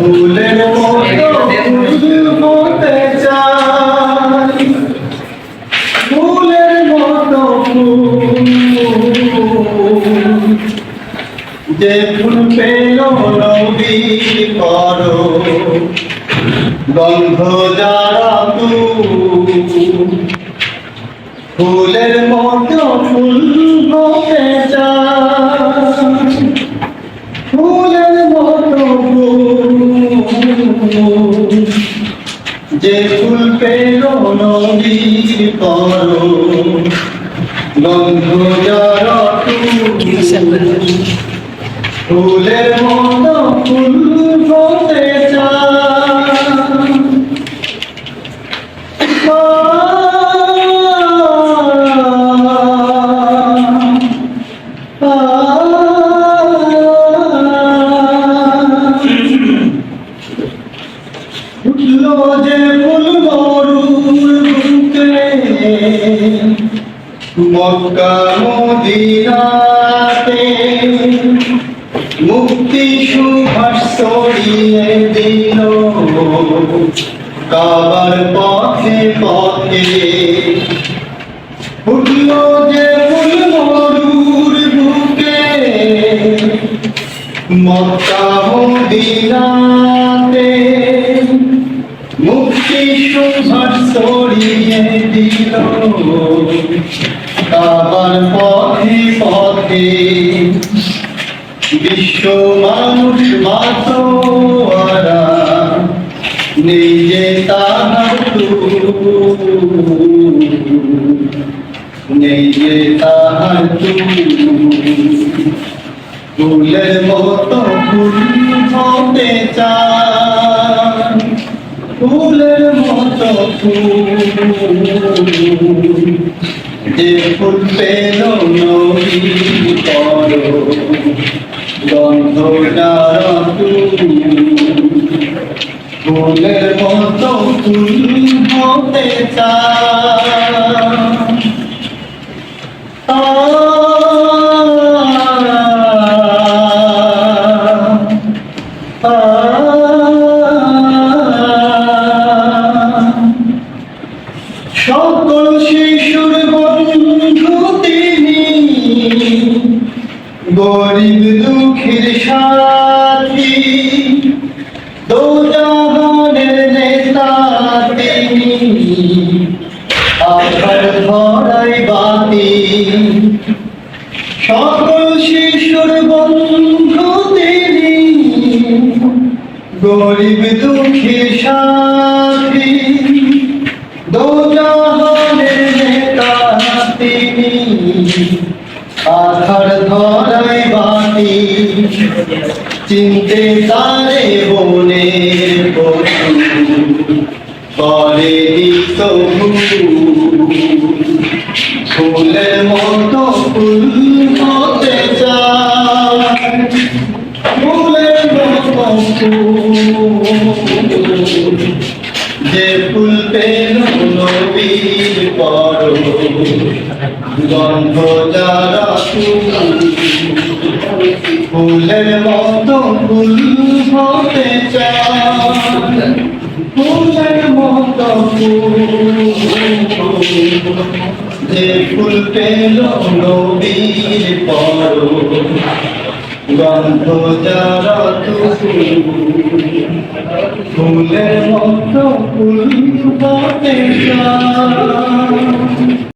ফুলের মতো ফুল হতে চাই। ফুলের মতো ফুল। যে ফুল পেল নবীর করো গন্ধ যারা ফুলের যে ফুল পেল নদীর পর গন্ধ যারা ফুলের মতো ফুল উঠল যে ফুল মরুর বুকে। মক্কা মদিনাতে মুক্তি সুভাষ ছড়িয়ে দিল। কাবার পথে পথে উঠল যে ফুল মরুর বুকে। মক্কা মদিনাতে মুক্তি সুভাষ ছড়িয়ে দিল কাবার পথে পথে বিশ্ব মানুষ মাতোয়ারা, নিজে তাহার নিজে তাহার মতো ফুল ফুলের মতো যে ফুল পেল ফুলের মতো ফুল হতে চায়। সকল শিশুর বন্ধু তিনি। গরিব দুঃখের সাথী, দোজাহানের নেতা তিনি। আধার ধরাই বাতি সকল শিশুর বন্ধু তিনি। গরিব দুঃখী সাথী নেতা তিনি আধার ধরাই বাতি চিনতে তারে বধূ করে দিত ফুলের মতো ফুল হতে ফুলের মতো ফুল। যে ফুল পেল নবীর পর গন্ধ যারা ফুলের মতো ফুল হতে ফুলের মতো ফুল। যে ফুল পেল নবীর পর গন্ধ যারা ফুলের por mim, não.